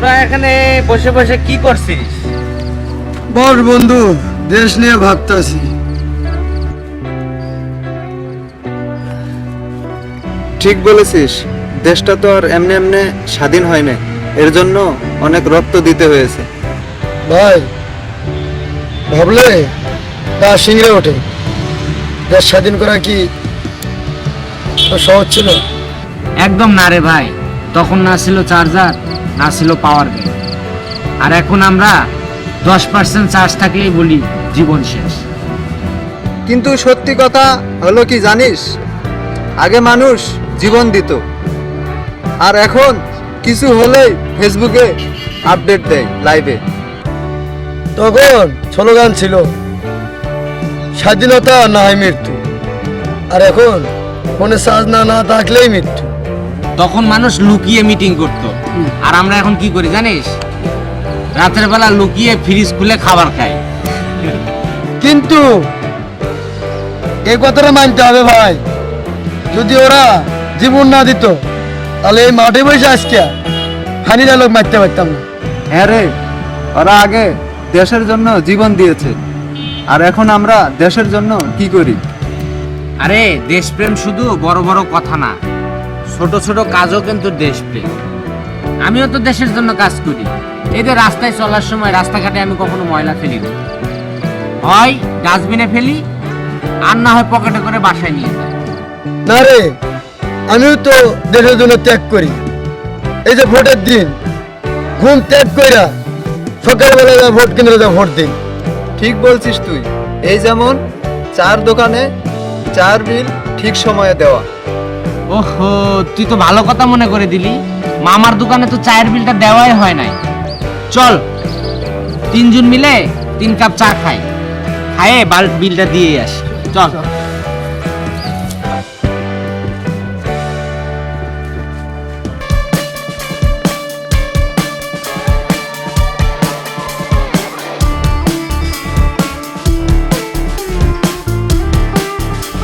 তোরা এখানে বসে বসে কি করছিস? বস বন্ধু দেশ নিয়ে ভাবতাছি। ঠিক বলেছিস দেশটা তো আর এমনি এমনি স্বাধীন হয় না এর জন্য অনেক রক্ত দিতে হয়েছে। ভাই ভাবলে তা সিংড়ে ওঠে। দেশ স্বাধীন করা কি সহজ ছিল? একদম না রে ভাই। তখন না ছিল চার্জার না ছিল পাওয়ার ব্যাংক আর এখন আমরা দশ পার্সেন্ট চার্জ থাকলেই বলি জীবন শেষ। কিন্তু সত্যি কথা হলো কি জানিস? আগে মানুষ জীবন দিত। আর এখন কিছু হলেই ফেসবুকে আপডেট দেয় লাইভে তখন স্লোগান ছিল স্বাধীনতা না হয় মৃত্যু। আর এখন ফোনে চার্জ না না থাকলেই মৃত্যু। তখন মানুষ লুকিয়ে মিটিং করত। আর আমরা এখন কি করি জানিস? রাতের বেলা লুকিয়ে ফ্রিজ খুলে খাবার খাই। কিন্তু এই কথাটা মানতে হবে ভাই। যদি ওরা জীবন না দিত তাহলে এই মাঠে বসে আজকে হানি লোক মারতে পারতাম না। হ্যাঁ রে ওরা আগে দেশের জন্য জীবন দিয়েছে। আর এখন আমরা দেশের জন্য কি করি? আরে দেশপ্রেম শুধু বড় বড় কথা না। ছোট ছোট কাজও কিন্তু দেশ দেশপ্রেম। আমিও তো দেশের জন্য কাজ করি। এই যে রাস্তায় চলার সময় রাস্তাঘাটে আমি কখনো ময়লা ফেলি না। হয় ডাস্টবিনে ফেলি আর না হয় পকেটে করে বাসায় নিয়ে যাই। না রে আমিও তো দেশের জন্য ত্যাগ করি। এই যে ভোটের দিন ঘুম ত্যাগ কইরা সকালবেলা যা ভোট কেন্দ্রে যা ভোট দিন ঠিক বলছিস তুই। এই যেমন চার দোকানে চার বিল ঠিক সময়ে দেওয়া। ওহো, তুই তো ভালো কথা মনে করে দিলি। মামার দোকানে তো চায়ের বিলটা দেওয়াই হয় নাই। চল, তিনজন মিলে তিন কাপ চা খাই। খায়ে বাল বিলটা দিয়ে আসি। চল।